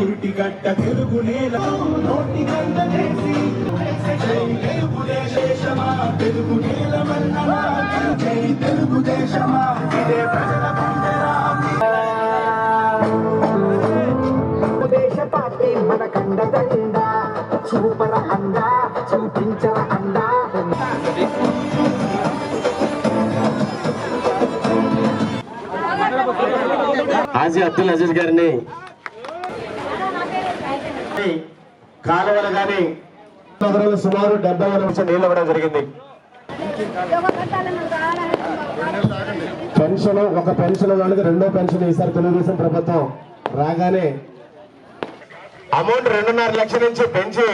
పురిటి గడ్డ తెలుగు నేల. నోటి గంట చేసి జై తెలుగుదేశమా తెలుగు నేల మన్ననా జై తెలుగుదేశమా ఇదే ప్రజల బండరా. దేశ పార్టీ మన కండ దండ చూపర అండ చూపించర అండ. హాజీ అబ్దుల్ అజీజ్ గారిని కాలువలు కానీ నగరంలో సుమారు డెబ్బై వేల నిమిషం నీళ్ళు ఇవ్వడం జరిగింది. పెన్షన్ ఒక పెన్షన్ వాళ్ళకి రెండో పెన్షన్ ఈసారి తెలుగుదేశం ప్రభుత్వం రాగానే అమౌంట్ రెండున్నర లక్షల నుంచి పెంచి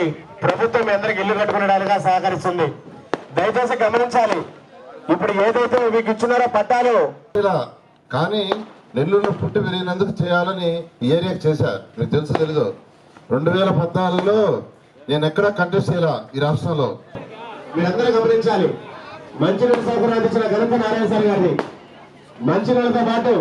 ప్రభుత్వం ఎందరికి అందరికి ఇల్లు కట్టుకునేలాగా సహకరిస్తుంది. దయచేసి గమనించాలి. ఇప్పుడు ఏదైతే మీకు ఇచ్చున్నారో పట్టాలు. కానీ నెల్లూరులో పుట్టి పెరిగినందుకు చేయాలని ఏరియాకి చేశారు. మీకు తెలుసు తెలీదు? రెండు వేల పద్నాలుగులో నేను ఎక్కడా కంటెస్ట్ చేయాల ఈ రాష్ట్రంలో. మీరందరూ గమనించాలి. మంచినీళ్ళ సౌకర్యం ఇచ్చిన ఘనత నారాయణ సార్ గారిని మంచినీళ్ళతో పాటు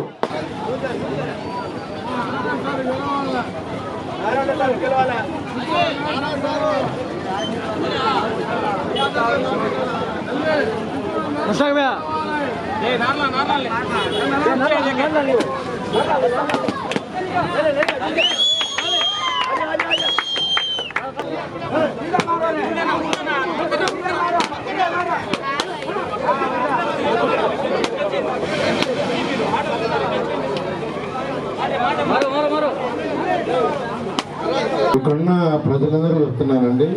ఇక్కడున్న ప్రజలందరూ చెప్తున్నారండి.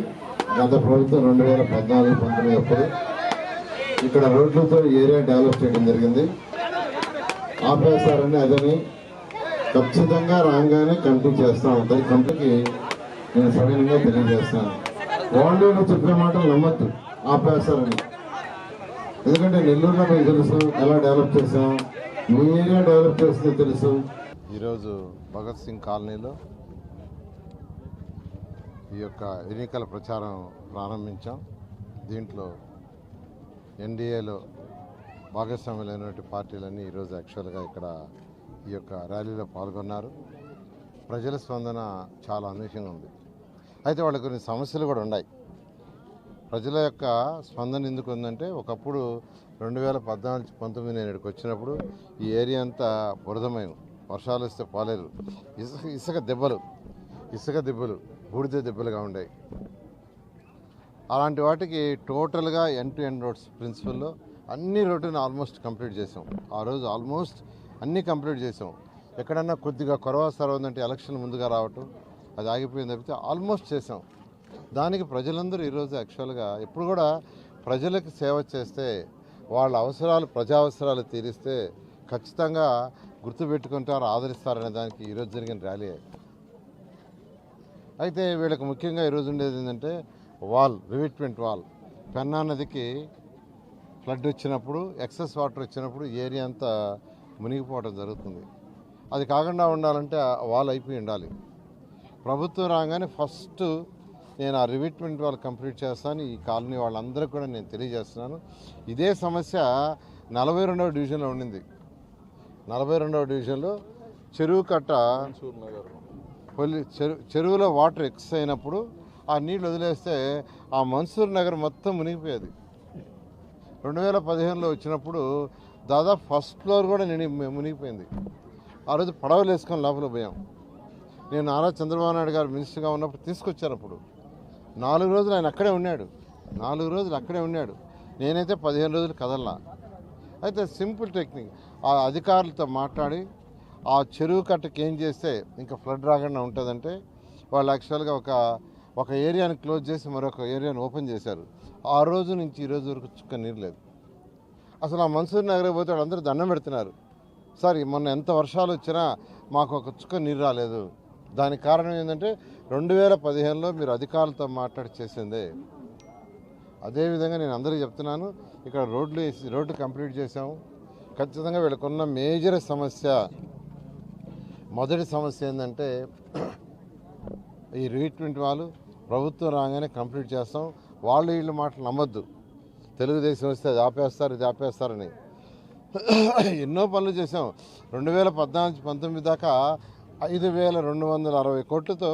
గత ప్రభుత్వం రెండు వేల పద్నాలుగు పంతొమ్మిది అప్పుడు ఇక్కడ రోడ్లతో ఏరియా డెవలప్ చేయడం జరిగింది. ఆపేస్తారని అదని ఖచ్చితంగా రాగానే కంప్లీట్ చేస్తా. ఉంటాయి కంపెనీకి నేను సవినంగా తెలియజేస్తాను. వాళ్ళు చెప్పే మాటలు నమ్మద్దు. ఆపేస్తారని. ఎందుకంటే నెల్లూరులో మీకు తెలుసు ఎలా డెవలప్ చేసాం మీ ఏరియా డెవలప్ చేస్తుందో తెలుసు. ఈరోజు భగత్ సింగ్ కాలనీలో ఈ యొక్క ఎన్నికల ప్రచారం ప్రారంభించాం. దీంట్లో ఎన్డీఏలో భాగస్వాములైనటువంటి పార్టీలన్నీ ఈరోజు యాక్చువల్గా ఇక్కడ ఈ యొక్క ర్యాలీలో పాల్గొన్నారు. ప్రజల స్పందన చాలా అనూహ్యంగా ఉంది. అయితే వాళ్ళకి కొన్ని సమస్యలు కూడా ఉన్నాయి. ప్రజల యొక్క స్పందన ఎందుకు ఉందంటే ఒకప్పుడు రెండు వేల పద్నాలుగు పంతొమ్మిది నేను ఇక్కడికి వచ్చినప్పుడు ఈ ఏరియా అంతా బురదమయం వర్షాలు వస్తే పోలేరు ఇసుక ఇసుక దెబ్బలు ఇసుక దెబ్బలు బూడిద దెబ్బలుగా ఉండేవి. అలాంటి వాటికి టోటల్గా ఎన్ టు ఎన్ రోడ్స్ ప్రిన్సిపల్లో అన్ని రోడ్డుని ఆల్మోస్ట్ కంప్లీట్ చేసాం. ఆ రోజు ఆల్మోస్ట్ అన్నీ కంప్లీట్ చేసాం. ఎక్కడన్నా కొద్దిగా కొరవ ఉందంటే ఎలక్షన్ ముందుగా రావటం అది ఆగిపోయింది తప్పితే ఆల్మోస్ట్ చేసాం. దానికి ప్రజలందరూ ఈరోజు యాక్చువల్గా ఇప్పుడు కూడా ప్రజలకు సేవ చేస్తే వాళ్ళ అవసరాలు ప్రజా అవసరాలు తీరిస్తే ఖచ్చితంగా గుర్తుపెట్టుకుంటారు ఆదరిస్తారనే దానికి ఈరోజు జరిగిన ర్యాలీ అయితే వీళ్ళకి ముఖ్యంగా ఈరోజు ఉండేది ఏంటంటే వాల్ రివిట్మెంట్ వాల్ పెన్నా నదికి ఫ్లడ్ వచ్చినప్పుడు ఎక్సెస్ వాటర్ వచ్చినప్పుడు ఏరియా అంతా మునిగిపోవడం జరుగుతుంది. అది కాకుండా ఉండాలంటే వాల్ అయిపోయి ఉండాలి. ప్రభుత్వం రాగానే ఫస్ట్ నేను ఆ రివిట్మెంట్ వాళ్ళు కంప్లీట్ చేస్తాను. ఈ కాలనీ వాళ్ళందరికీ కూడా నేను తెలియజేస్తున్నాను. ఇదే సమస్య నలభై రెండవ డివిజన్లో ఉండింది. నలభై రెండవ డివిజన్లో చెరువు కట్ట పొలి చెరు- చెరువులో వాటర్ ఎక్స్ అయినప్పుడు ఆ నీళ్ళు వదిలేస్తే ఆ మన్సూర్ నగర్ మొత్తం మునిగిపోయేది. రెండు వేల పదిహేనులో వచ్చినప్పుడు దాదాపు ఫస్ట్ ఫ్లోర్ కూడా నేను మునిగిపోయింది. ఆ రోజు పడవలు వేసుకొని లోపల పోయాం. నేను నారా చంద్రబాబు నాయుడు గారు మినిస్టర్గా ఉన్నప్పుడు తీసుకొచ్చారు అప్పుడు. నాలుగు రోజులు ఆయన అక్కడే ఉన్నాడు. నాలుగు రోజులు అక్కడే ఉన్నాడు. నేనైతే పదిహేను రోజులు కదల్లా. అయితే సింపుల్ టెక్నిక్. ఆ అధికారులతో మాట్లాడి ఆ చెరువు కట్టకి ఏం చేస్తే ఇంకా ఫ్లడ్ రాకుండా ఉంటుందంటే వాళ్ళు యాక్చువల్గా ఒక ఒక ఏరియాని క్లోజ్ చేసి మరొక ఏరియాని ఓపెన్ చేశారు. ఆ రోజు నుంచి ఈ రోజు వరకు చుక్క నీరు లేదు. అసలు ఆ మన్సూర్ నగర్ పోతే వాళ్ళందరూ దండం పెడుతున్నారు. సార్ మొన్న ఎంత వర్షాలు వచ్చినా మాకు ఒక చుక్క నీరు రాలేదు. దానికి కారణం ఏంటంటే రెండు వేల పదిహేనులో మీరు అధికారులతో మాట్లాడి చేసిందే. అదేవిధంగా నేను అందరికీ చెప్తున్నాను ఇక్కడ రోడ్లు వేసి రోడ్లు కంప్లీట్ చేసాము ఖచ్చితంగా వీళ్ళకున్న మేజర్ సమస్య మొదటి సమస్య ఏంటంటే ఈ రీట్మెంట్ వాళ్ళు ప్రభుత్వం రాగానే కంప్లీట్ చేస్తాం. వాళ్ళు వీళ్ళ మాటలు నమ్మొద్దు. తెలుగుదేశం వస్తే అది ఆపేస్తారు ఇది ఆపేస్తారని. ఎన్నో పనులు చేసాం రెండు వేల పద్నాలుగు పంతొమ్మిది దాకా ఐదు వేల రెండు వందల అరవై కోట్లతో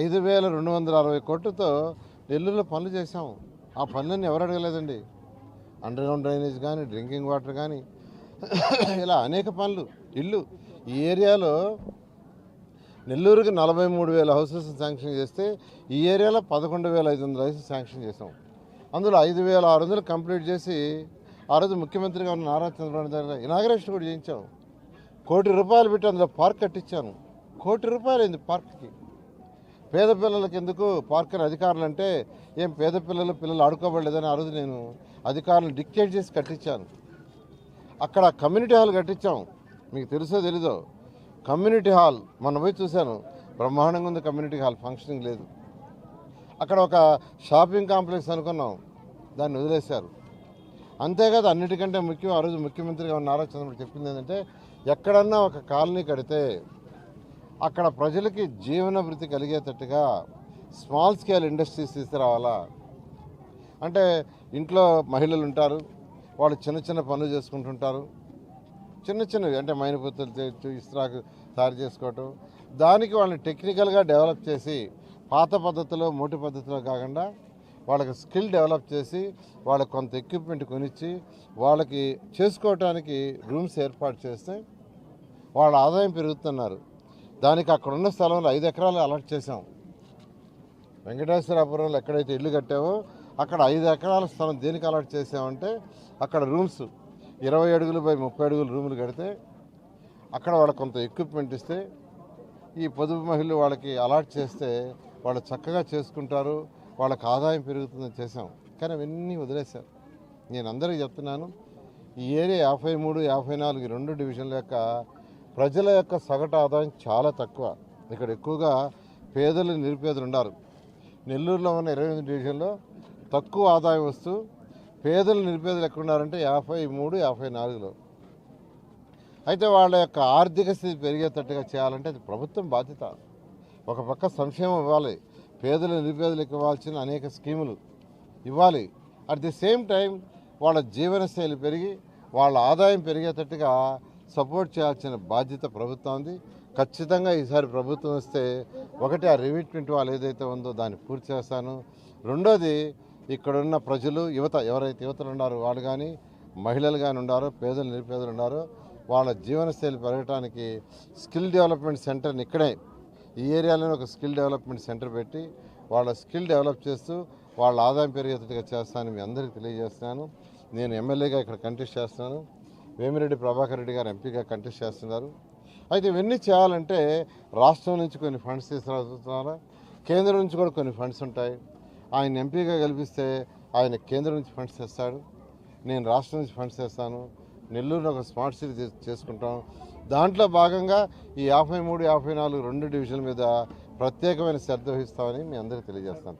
ఐదు వేల రెండు వందల అరవై కోట్లతో నెల్లూరులో పనులు చేశాము. ఆ పనులన్నీ ఎవరు అడగలేదండి. అండర్ గ్రౌండ్ డ్రైనేజ్ కానీ డ్రింకింగ్ వాటర్ కానీ ఇలా అనేక పనులు ఇల్లు ఈ ఏరియాలో నెల్లూరుకి నలభై మూడు వేల హౌసెస్ శాంక్షన్ చేస్తే ఈ ఏరియాలో పదకొండు వేల ఐదు వందల హౌసెస్ శాంక్షన్ చేసాం అందులో ఐదు వేల ఆరు వందలు కంప్లీట్ చేసి ఆ రోజు ముఖ్యమంత్రిగా ఉన్న నారా చంద్రబాబు నాయుడు కూడా చేయించాం. కోటి రూపాయలు పెట్టి అందులో పార్క్ కట్టించాను. కోటి రూపాయలు అయింది పార్క్కి. పేద పిల్లలకి ఎందుకు పార్క్ అధికారులు అంటే ఏం పేద పిల్లలు పిల్లలు ఆడుకోబడలేదని ఆ రోజు నేను అధికారులను డిక్టేట్ చేసి కట్టించాను. అక్కడ కమ్యూనిటీ హాల్ కట్టించాం. మీకు తెలుసో తెలీదో? కమ్యూనిటీ హాల్ మొన్న పోయి చూశాను. బ్రహ్మాండంగా ఉంది కమ్యూనిటీ హాల్ ఫంక్షనింగ్ లేదు. అక్కడ ఒక షాపింగ్ కాంప్లెక్స్ అనుకున్నాం. దాన్ని వదిలేశారు. అంతేకాదు అన్నిటికంటే ముఖ్యం ఆ రోజు ముఖ్యమంత్రిగా ఉన్న నారా చంద్రబాబు చెప్పింది ఏంటంటే ఎక్కడన్నా ఒక కాలనీ కడితే అక్కడ ప్రజలకి జీవనభృతి కలిగేటట్టుగా స్మాల్ స్కేల్ ఇండస్ట్రీస్ తీసుకురావాలా? అంటే ఇంట్లో మహిళలు ఉంటారు వాళ్ళు చిన్న చిన్న పనులు చేసుకుంటుంటారు. చిన్న చిన్నవి అంటే మైనపుత్తులు చేయొచ్చు ఇస్త్రాకు తయారు చేసుకోవటం. దానికి వాళ్ళని టెక్నికల్గా డెవలప్ చేసి పాత పద్ధతిలో మోటి పద్ధతిలో కాకుండా వాళ్ళకి స్కిల్ డెవలప్ చేసి వాళ్ళకి కొంత ఎక్విప్మెంట్ కొనిచ్చి వాళ్ళకి చేసుకోవటానికి రూమ్స్ ఏర్పాటు చేస్తే వాళ్ళ ఆదాయం పెరుగుతున్నారు. దానికి అక్కడ ఉన్న స్థలంలో ఐదు ఎకరాలు అలర్ట్ చేసాం వెంకటేశ్వరాపురంలో ఎక్కడైతే ఇల్లు కట్టావో అక్కడ ఐదు ఎకరాల స్థలం దేనికి అలాట్ చేసామంటే అక్కడ రూమ్స్ ఇరవై అడుగులు బై ముప్పై అడుగులు రూములు కడితే అక్కడ వాళ్ళకి కొంత ఎక్విప్మెంట్ ఇస్తే ఈ పొదుపు మహిళలు వాళ్ళకి అలాట్ చేస్తే వాళ్ళు చక్కగా చేసుకుంటారు వాళ్ళకి ఆదాయం పెరుగుతుందని చేసాం కానీ అవన్నీ వదిలేశారు. నేను అందరికీ చెప్తున్నాను ఈ ఏరియా యాభై మూడు యాభై నాలుగు రెండు డివిజన్ల యొక్క ప్రజల యొక్క సగటు ఆదాయం చాలా తక్కువ. ఇక్కడ ఎక్కువగా పేదలు నిరుపేదలు ఉన్నారు. నెల్లూరులో ఉన్న ఇరవై ఎనిమిది డివిజన్లో తక్కువ ఆదాయం వస్తూ పేదలు నిరుపేదలు ఎక్కడున్నారంటే యాభై మూడు యాభై నాలుగులో. అయితే వాళ్ళ యొక్క ఆర్థిక స్థితి పెరిగేటట్టుగా చేయాలంటే అది ప్రభుత్వం బాధ్యత. ఒక పక్క సంక్షేమం ఇవ్వాలి పేదలు నిరుపేదలకు ఇవ్వాల్సిన అనేక స్కీములు ఇవ్వాలి. అట్ ది సేమ్ టైం వాళ్ళ జీవనశైలి పెరిగి వాళ్ళ ఆదాయం పెరిగేటట్టుగా సపోర్ట్ చేయాల్సిన బాధ్యత ప్రభుత్వం ఉంది. ఖచ్చితంగా ఈసారి ప్రభుత్వం వస్తే ఒకటి ఆ రిమిట్మెంట్ వాళ్ళు ఏదైతే ఉందో దాన్ని పూర్తి చేస్తాను. రెండోది ఇక్కడున్న ప్రజలు యువత ఎవరైతే యువతలు ఉన్నారో వాళ్ళు కానీ మహిళలు కానీ ఉన్నారో పేదలు నిరుపేదలు ఉన్నారో వాళ్ళ జీవనశైలి పెరగడానికి స్కిల్ డెవలప్మెంట్ సెంటర్ని ఇక్కడే ఈ ఏరియాలోనే ఒక స్కిల్ డెవలప్మెంట్ సెంటర్ పెట్టి వాళ్ళ స్కిల్ డెవలప్ చేస్తూ వాళ్ళ ఆదాయం పెరిగేటట్టుగా చేస్తానని మీ అందరికీ తెలియజేస్తున్నాను. నేను ఎమ్మెల్యేగా ఇక్కడ కంటెస్ట్ చేస్తున్నాను. వేమిరెడ్డి ప్రభాకర్ రెడ్డి గారు ఎంపీగా కంటెస్ట్ చేస్తున్నారు. అయితే ఇవన్నీ చేయాలంటే రాష్ట్రం నుంచి కొన్ని ఫండ్స్ తీసుకురావాలా? కేంద్రం నుంచి కూడా కొన్ని ఫండ్స్ ఉంటాయి. ఆయన ఎంపీగా గెలిపిస్తే ఆయన కేంద్రం నుంచి ఫండ్స్ తెస్తాడు. నేను రాష్ట్రం నుంచి ఫండ్స్ తెస్తాను. నెల్లూరులో ఒక స్మార్ట్ సిటీ చేసుకుంటాం. దాంట్లో భాగంగా ఈ యాభై మూడు యాభై నాలుగు రెండు డివిజన్ల మీద ప్రత్యేకమైన శ్రద్ధ వహిస్తామని మీ అందరికీ తెలియజేస్తాను